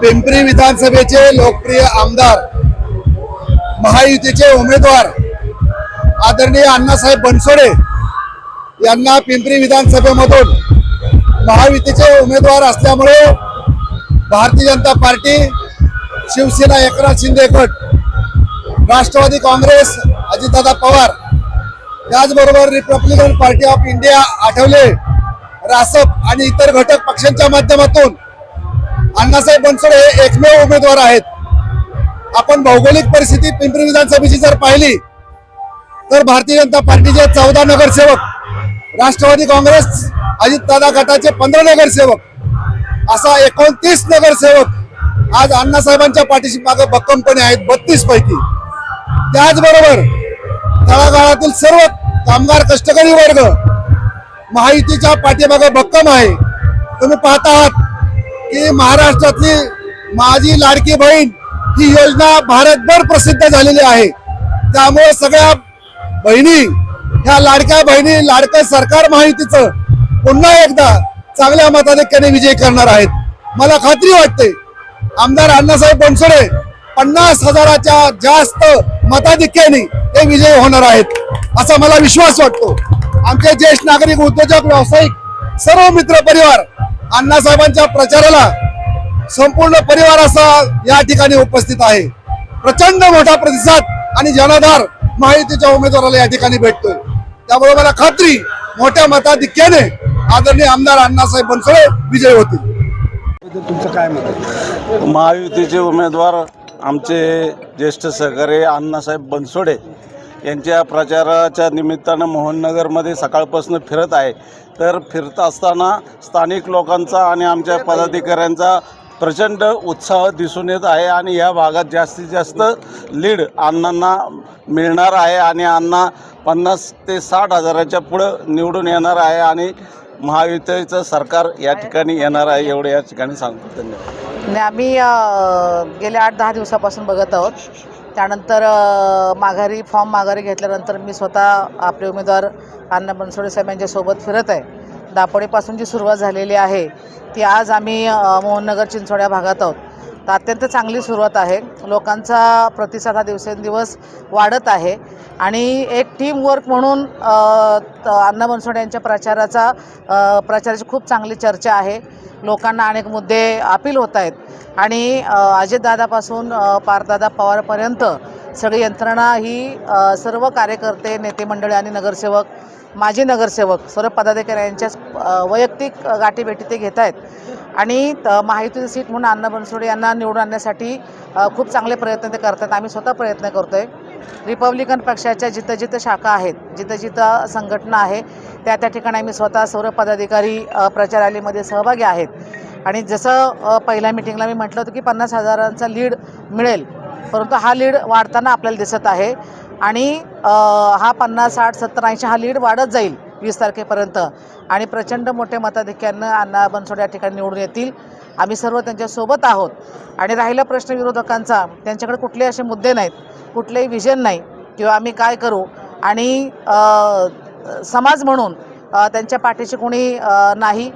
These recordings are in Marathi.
पिंपरी विधानसभेचे लोकप्रिय आमदार महायुतीचे उमेदवार आदरणीय अण्णासाहेब बनसोडे यांना पिंपरी विधानसभेमधून महायुतीचे उमेदवार असल्यामुळे भारतीय जनता पार्टी शिवसेना एकनाथ शिंदे गट राष्ट्रवादी काँग्रेस अजितदादा पवार त्याचबरोबर Republican Party of India Athawale Rasap आणि इतर घटक पक्षांच्या माध्यमातून अण्णासाहेब बनसोडे हे एकमेव उमेदवार आहेत. आपण भौगोलिक परिस्थिती पिंपरी विधानसभेची जर पाहिली तर भारतीय जनता पार्टीचे चौदा नगरसेवक राष्ट्रवादी काँग्रेस अजितदादा गटाचे पंधरा नगरसेवक असा एकोणतीस नगरसेवक आज अण्णासाहेबांच्या पाठीशी मागे भक्कमपणे आहेत बत्तीस पैकी. त्याचबरोबर तळागाळातील सर्व कामगार कष्टकरी वर्ग महायुतीच्या पाठीमागे भक्कम आहे. तुम्ही पाहता आहात की महाराष्ट्रातली माझी लाडकी बहीण ही योजना भारतभर प्रसिद्ध झालेली आहे. त्यामुळे सगळ्या बहिणी ह्या लाडक्या बहिणी लाडकं सरकार माहितीचं पुन्हा एकदा चांगल्या मताधिक्याने विजय करणार आहेत. मला खात्री वाटते आमदार अण्णासाहेब बनसोडे पन्नास हजाराच्या जास्त मताधिक्याने हे विजय होणार आहेत असा मला विश्वास वाटतो. आमचे ज्येष्ठ नागरिक उद्योजक व्यावसायिक सर्व मित्र परिवार अण्णासाहेबांच्या प्रचाराला संपूर्ण परिवार असा या ठिकाणी उपस्थित आहे. प्रचंड मोठा प्रतिसाद आणि जनाधार महायुतीच्या उमेदवाराला या ठिकाणी भेटतोय. त्यामुळे मला खात्री मोठ्या मताधिक्याने आदरणीय आमदार अण्णासाहेब बनसोडे विजय होतील. तुमचं काय मत आहे? महायुतीचे उमेदवार आमचे ज्येष्ठ सहकारी अण्णासाहेब बनसोडे यांच्या प्रचाराच्या निमित्तानं मोहननगरमध्ये सकाळपासून फिरत आहे. तर फिरत असताना स्थानिक लोकांचा आणि आमच्या पदाधिकाऱ्यांचा प्रचंड उत्साह दिसून येत आहे आणि या भागात जास्तीत जास्त लीड अण्णांना मिळणार आहे आणि अण्णा पन्नास ते साठ हजाराच्या पुढं निवडून येणार आहे आणि महायुतीचं सरकार या ठिकाणी येणार आहे एवढं या ठिकाणी सांगतो. धन्यवाद. आम्ही गेल्या आठ दहा दिवसापासून बघत आहोत. त्यानंतर माघारी फॉर्म माघारी घेतल्यानंतर मी स्वतः आपले उमेदवार अण्णा बनसोडे साहेब यांच्यासोबत फिरत आहे. दापोडेपासून जी सुरुवात झालेली आहे ती आज आम्ही मोहननगर चिंचोड्या भागात आहोत. तर अत्यंत चांगली सुरुवात आहे. लोकांचा प्रतिसाद हा दिवसेंदिवस वाढत आहे. आणि एक टीम वर्क म्हणून त- अण्णा बनसोडे यांच्या प्रचाराचा प्रचाराची खूप चांगली चर्चा आहे. लोकांना अनेक मुद्दे अपील होत आहेत. आणि अजितदादापासून पारदादा पवारपर्यंत सगळी यंत्रणा ही सर्व कार्यकर्ते नेते मंडळी आणि नगरसेवक माजी नगरसेवक सर्व पदाधिकारी यांच्याच वैयक्तिक गाठीभेटी ते घेत आहेत. आणि त- महायुतीचं सीट म्हणून अण्णा बनसोडे यांना निवडून आणण्यासाठी खूप चांगले प्रयत्न ते करतात. आम्ही स्वतः प्रयत्न करतो आहे रिपब्लिकन पक्षाच्या जिथं जिथं शाखा आहेत जिथं जिथं संघटना आहे त्या त्या ठिकाणी आम्ही स्वतः सर्व पदाधिकारी प्रचार रॅलीमध्ये सहभागी आहेत. आणि जसं पहिल्या मिटिंगला मी म्हटलं होतं की पन्नास हजारांचा लीड मिळेल परंतु हा लीड वाढताना आपल्याला दिसत आहे. आणि हा पन्नास साठ सत्तर ऐंशी हा लीड वाढत जाईल वीस तारखेपर्यंत. आणि प्रचंड मोठ्या मताधिक्यानं अण्णा बनसोडे या ठिकाणी निवडून येतील. आम्ही सर्व त्यांच्यासोबत आहोत. आणि राहिला प्रश्न विरोधकांचा त्यांच्याकडे कुठले असे मुद्दे नाहीत. कुठलेही विजन नाही. किंवा आम्ही काय करू? आणि समाज म्हणून त्यांच्या पाठीशी कोणी नाही.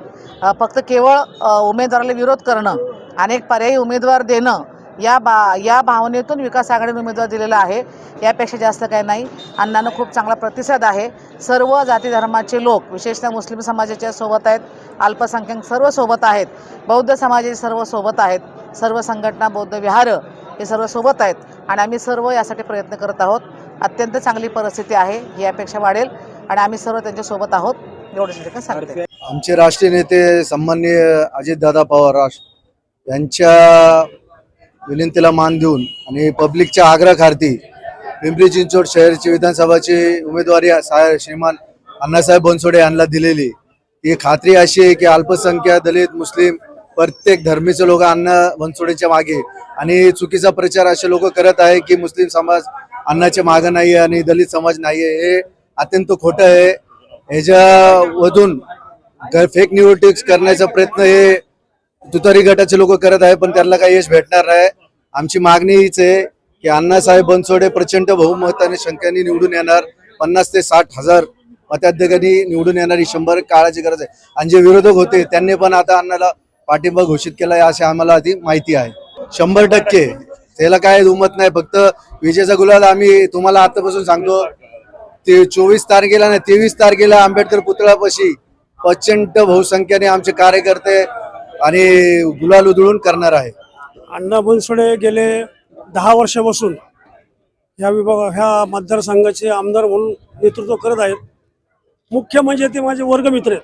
फक्त केवळ उमेदवाराला विरोध करणं अनेक पर्यायी उमेदवार देणं या बा या भावनेतून विकास आघाडीने उमेदवार दिलेला आहे. यापेक्षा जास्त काही नाही. अण्णांना खूप चांगला प्रतिसाद आहे. सर्व जाती धर्माचे लोक विशेषतः मुस्लिम समाजाच्या सोबत आहेत. अल्पसंख्याक सर्व सोबत आहेत. बौद्ध समाजाचे सर्व सोबत आहेत. सर्व संघटना बौद्ध विहार हे सर्व सोबत आहेत. आणि आम्ही सर्व यासाठी प्रयत्न करत आहोत. अत्यंत चांगली परिस्थिती आहे. ही अपेक्षा वाढेल. आणि आम्ही सर्व त्यांच्यासोबत आहोत. एवढं सांगते. आमचे राष्ट्रीय नेते सन्माननीय अजितदादा पवार राष्ट्र यांच्या विनंतीला मान देऊन आणि पब्लिकच्या आग्रहाखारती पिंपरी चिंचवड शहरची विधानसभाची उमेदवारी सा- श्रीमान अण्णासाहेब बनसोडे यांना दिलेली. ही खात्री अशी आहे की अल्पसंख्या दलित मुस्लिम प्रत्येक धर्मीचे लोक अण्णा बनसोडेच्या मागे आणि चुकीचा प्रचार असे लोक करत आहे की मुस्लिम समाज अण्णाच्या मागे नाही आहे आणि दलित समाज नाही आहे हे अत्यंत खोटं आहे. ह्याच्यामधून फेक न्यूटिक्स करण्याचा प्रयत्न हे तुतारी गटाचे लोक करत आहे पण त्यांना काही यश भेटणार नाही. आमची मागणी हीच आहे की अण्णासाहेब बनसोडे प्रचंड बहुमताने संख्येने निवडून येणार. पन्नास ते साठ हजार मताधिकांनी निवडून येणारी शंभर काळाची गरज आहे. आणि जे विरोधक होते त्यांनी पण आता अण्णाला पाठिंबा घोषित केला आहे अशी आम्हाला आधी माहिती आहे. शंभर टक्के. त्याला काय दुमत नाही. फक्त विजेचा गुलाल आम्ही तुम्हाला आतापासून सांगतो ते चोवीस तारखेला नाही तेवीस तारखेला आंबेडकर पुतळापाशी प्रचंड बहुसंख्येने आमचे कार्यकर्ते आणि गुलाल उधळून करणार आहे. अण्णा बनसोडे गेले दहा वर्षापासून ह्या विभाग ह्या मतदारसंघाचे आमदार म्हणून नेतृत्व करत आहेत. मुख्य म्हणजे ते माझे वर्गमित्र आहेत.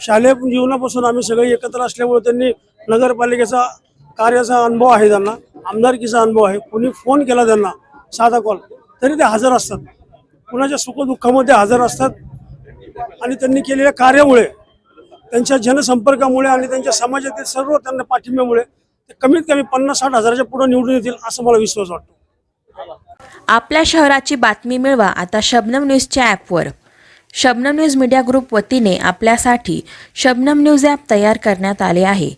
शालेय जीवनापासून आम्ही सगळे एकत्र असल्यामुळे त्यांनी नगरपालिकेचा कार्याचा अनुभव आहे त्यांना आमदारकीचा अनुभव आहे. कोणी फोन केला त्यांना साधा कॉल तरी ते हजर असतात. कुणाच्या सुखदुःखामध्ये हजर असतात आणि त्यांनी केलेल्या कार्यामुळे त्यांच्या जनसंपर्कामुळे आणि त्यांच्या समाजातील सर्व त्यांना पाठिंब्यामुळे ते कमीत कमी पन्नास साठ हजाराच्या पुढे निवडून येतील असं मला विश्वास वाटतो. आपल्या शहराची बातमी मिळवा आता शबनम न्यूजच्या ॲपवर. शबनम न्यूज मीडिया ग्रुप वतीने आपल्यासाठी शबनम न्यूज ॲप तयार करण्यात आले आहे.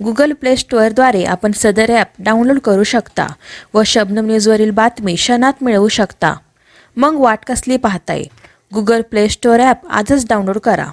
गुगल प्ले स्टोअरद्वारे आपण सदर ॲप डाउनलोड करू शकता व शबनम न्यूजवरील बातमी क्षणात मिळवू शकता. मग वाट कसली पाहताय? गुगल प्ले स्टोअर ॲप आजच डाउनलोड करा.